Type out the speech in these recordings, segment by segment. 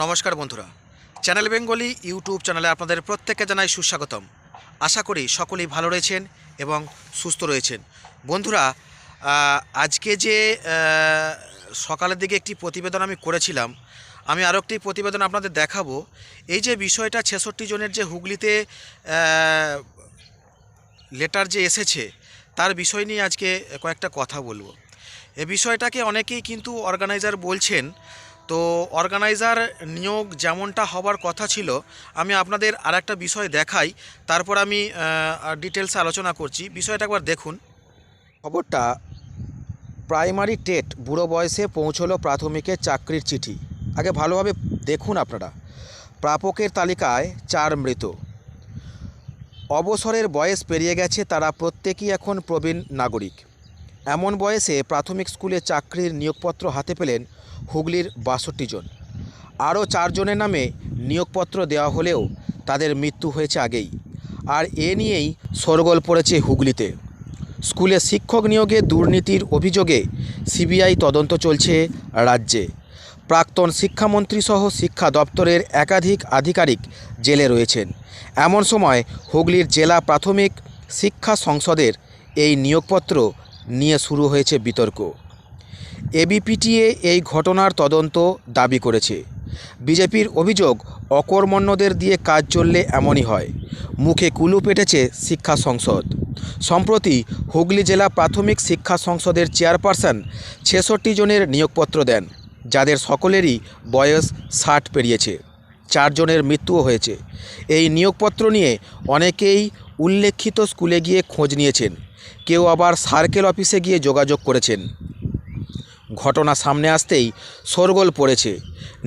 নমস্কার বন্ধুরা। Channel Bengali YouTube চ্যানেলে আপনাদের প্রত্যেককে জানাই সুস্বাগতম। আশা করি সকলেই ভালো রয়েছেন এবং সুস্থ রয়েছেন। বন্ধুরা আজকে যে সকালের দিকে একটি প্রতিবেদন আমি করেছিলাম, আমি আরও একটি প্রতিবেদন আপনাদের দেখাবো। এই যে বিষয়টা ছেষট্টি জনের যে হুগলিতে লেটার যে এসেছে, তার বিষয় নিয়ে আজকে কয়েকটা কথা বলব। এ বিষয়টাকে অনেকেই কিন্তু অর্গানাইজার বলছেন তো অর্গানাইজার নিয়োগ যেমনটা হবার কথা ছিল, আমি আপনাদের আর একটা বিষয় দেখাই, তারপর আমি ডিটেলসে আলোচনা করছি। বিষয়টা একবার দেখুন। খবরটা প্রাইমারি টেট, বুড়ো বয়সে পৌঁছলো প্রাথমিকের চাকরির চিঠি। আগে ভালোভাবে দেখুন আপনারা। প্রাপকের তালিকায় চার মৃত। অবসরের বয়স পেরিয়ে গেছে, তারা প্রত্যেকেই এখন প্রবীণ নাগরিক। এমন বয়সে প্রাথমিক স্কুলে চাকরির নিয়োগপত্র হাতে পেলেন হুগলির বাষট্টি জন। আরও চারজনের নামে নিয়োগপত্র দেওয়া হলেও তাদের মৃত্যু হয়েছে আগেই। আর এ নিয়েই সরগোল পড়েছে হুগলিতে। স্কুলে শিক্ষক নিয়োগে দুর্নীতির অভিযোগে সিবিআই তদন্ত চলছে রাজ্যে। প্রাক্তন শিক্ষামন্ত্রী সহ শিক্ষা দপ্তরের একাধিক আধিকারিক জেলে রয়েছেন। এমন সময় হুগলির জেলা প্রাথমিক শিক্ষা সংসদের এই নিয়োগপত্র নিয়ে শুরু হয়েছে বিতর্ক। এবিপিটিএ এই ঘটনার তদন্ত দাবি করেছে। বিজেপির অভিযোগ, অকর্মণ্যদের দিয়ে কাজ চললে এমনই হয়। মুখে কুলু পেটেছে শিক্ষা সংসদ। সম্প্রতি হুগলি জেলা প্রাথমিক শিক্ষা সংসদের চেয়ারপারসন ছেষট্টি জনের নিয়োগপত্র দেন, যাদের সকলেরই বয়স ষাট পেরিয়েছে। চারজনের মৃত্যুও হয়েছে। এই নিয়োগপত্র নিয়ে অনেকেই উল্লেখিত স্কুলে গিয়ে খোঁজ নিয়েছেন। কেউ আবার সার্কেল অফিসে গিয়ে যোগাযোগ করেছেন। ঘটনা সামনে আসতেই শোরগোল পড়েছে।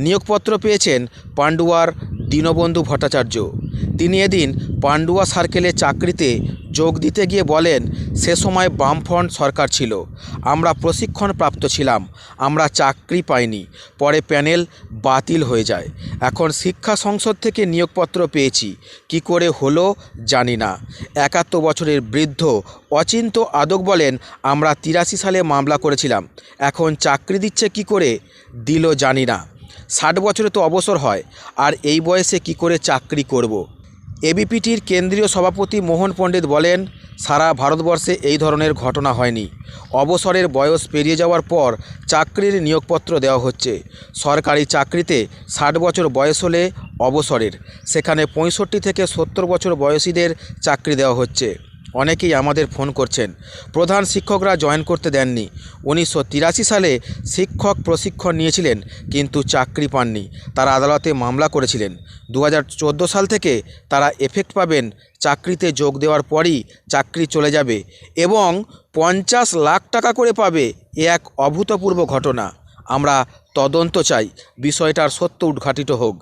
নিয়োগপত্র পেয়েছেন পান্ডুয়ার দীনবন্ধু ভট্টাচার্য। তিনি এদিন পান্ডুয়া সার্কেলে চাকরিতে যোগ দিতে গিয়ে বলেন, সে সময় বামফ্রন্ট সরকার ছিল। আমরা প্রশিক্ষণ প্রাপ্ত ছিলাম। আমরা চাকরি পাইনি। পরে প্যানেল বাতিল হয়ে যায়। এখন শিক্ষা সংসদ থেকে নিয়োগপত্র পেয়েছি। কি করে হলো জানি না। একাত্তর বছরের বৃদ্ধ অচিন্ত আদক বলেন, আমরা তিরাশি সালে মামলা করেছিলাম। এখন চাকরি দিচ্ছে কি করে? দিল জানি না। ষাট বছরে তো অবসর হয়, আর এই বয়সে কি করে চাকরি করব। এবিপিটির কেন্দ্রীয় সভাপতি মোহন পণ্ডিত বলেন, সারা ভারতবর্ষে এই ধরনের ঘটনা হয়নি। অবসরের বয়স পেরিয়ে যাওয়ার পর চাকরির নিয়োগপত্র দেওয়া হচ্ছে। সরকারি চাকরিতে ষাট বছর বয়স হলে অবসরের, সেখানে পঁয়ষট্টি থেকে সত্তর বছর বয়সীদের চাকরি দেওয়া হচ্ছে। অনেকেই আমাদের ফোন করছেন। প্রধান শিক্ষকরা জয়েন করতে দেননি। উনিশশো তিরাশি সালে শিক্ষক প্রশিক্ষণ নিয়েছিলেন, কিন্তু চাকরি পাননি। তারা আদালতে মামলা করেছিলেন। দু হাজার চোদ্দ সাল থেকে তারা এফেক্ট পাবেন, চাকরিতে যোগ দেওয়ার পরই চাকরি চলে যাবে এবং পঞ্চাশ লাখ টাকা করে পাবে এ এক অভূতপূর্ব ঘটনা। আমরা তদন্ত চাই, বিষয়টার সত্য উদ্ঘাটিত হোক।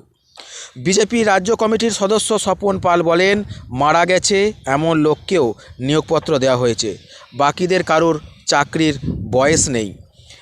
বিজেপি রাজ্য কমিটির সদস্য স্বপন পাল বলেন, মারা গেছে এমন লোককেও নিয়োগপত্র দেওয়া হয়েছে। বাকিদের কারোর চাকরির বয়স নেই।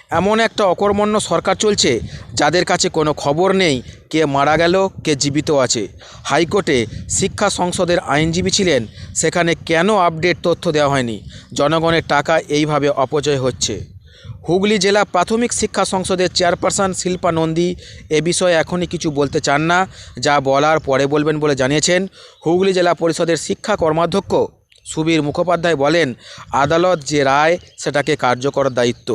এমন একটা অকর্মণ্য সরকার চলছে, যাদের কাছে কোনো খবর নেই কে মারা গেল, কে জীবিত আছে। হাইকোর্টে শিক্ষা সংসদের আইনজীবী ছিলেন, সেখানে কেন আপডেট তথ্য দেওয়া হয়নি? জনগণের টাকা এইভাবে অপচয় হচ্ছে। হুগলি জেলা প্রাথমিক শিক্ষা সংসদের চেয়ারপারসন শিল্পা নন্দী এ বিষয়ে এখনই কিছু বলতে চান না, যা বলার পরে বলবেন বলে জানিয়েছেন। হুগলি জেলা পরিষদের শিক্ষা কর্মাধ্যক্ষ সুবীর মুখোপাধ্যায় বলেন, আদালত যে রায়, সেটাকে কার্যকর দায়িত্ব।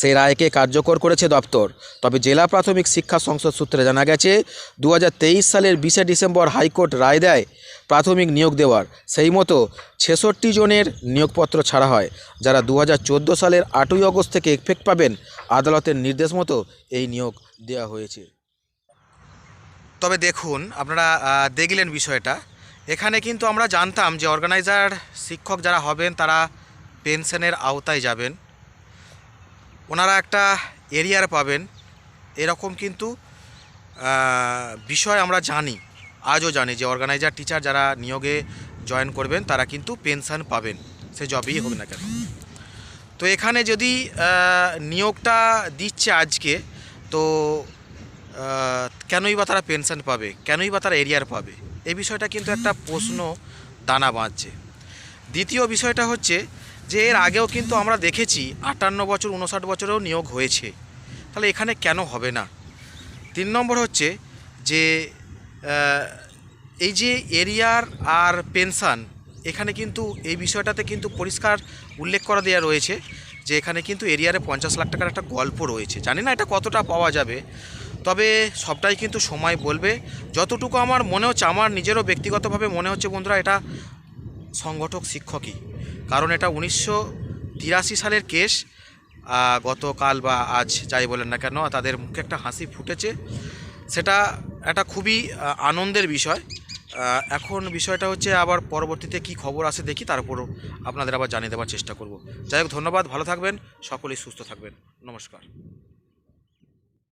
সেই রায়কে কার্যকর করেছে দপ্তর। তবে জেলা প্রাথমিক শিক্ষা সংসদ সূত্রে জানা গেছে দু হাজার তেইশ সালের বিশে ডিসেম্বর হাইকোর্ট রায় দেয় প্রাথমিক নিয়োগ দেওয়ার। সেই মতো ছেষট্টি জনের নিয়োগপত্র ছাড়া হয়। যারা দু হাজার চোদ্দ সালের আটই আগস্ট থেকে এফেক্ট পাবেন, আদালতের নির্দেশ মতো এই নিয়োগ দেওয়া হয়েছে। তবে দেখুন, আপনারা দেখলেন বিষয়টা। এখানে কিন্তু আমরা জানতাম যে অর্গানাইজার শিক্ষক যারা হবেন, তারা পেনশনের আওতায় যাবেন। ওনারা একটা এরিয়ার পাবেন। এরকম কিন্তু বিষয় আমরা জানি, আজও জানি যে অর্গানাইজার টিচার যারা নিয়োগে জয়েন করবেন, তারা কিন্তু পেনশন পাবেন। সে জবেই হোক না কেন। তো এখানে যদি নিয়োগটা দিচ্ছে আজকে, তো কেনই বা তারা পেনশন পাবে? কেনই বা তারা এরিয়ার পাবে? এই বিষয়টা কিন্তু একটা প্রশ্ন দানা বাঁধছে। দ্বিতীয় বিষয়টা হচ্ছে যে এর আগেও কিন্তু আমরা দেখেছি আটান্ন বছর উনষাট বছরেও নিয়োগ হয়েছে। তাহলে এখানে কেন হবে না? তিন নম্বর হচ্ছে যে এই যে এরিয়ার আর পেনশন, এখানে কিন্তু এই বিষয়টাতে কিন্তু পরিষ্কার উল্লেখ করা দেওয়া রয়েছে যে এখানে কিন্তু এরিয়ারে পঞ্চাশ লাখ টাকার একটা গল্প রয়েছে। জানি না এটা কতটা পাওয়া যাবে, তবে সবটাই কিন্তু সময় বলবে। যতটুকু আমার মনে হচ্ছে, আমার নিজেরও ব্যক্তিগতভাবে মনে হচ্ছে বন্ধুরা, এটা সংগঠক শিক্ষকই। কারণ এটা উনিশশো তিরাশি সালের কেস গতকাল বা আজ যাই বলেন না কেন, তাদের মুখে একটা হাসি ফুটেছে। সেটা একটা খুবই আনন্দের বিষয়। এখন বিষয়টা হচ্ছে আবার পরবর্তীতে কি খবর আসে দেখি, তার আপনাদের আবার জানিয়ে দেওয়ার চেষ্টা করব। যাই হোক, ধন্যবাদ, ভালো থাকবেন, সকলেই সুস্থ থাকবেন। নমস্কার।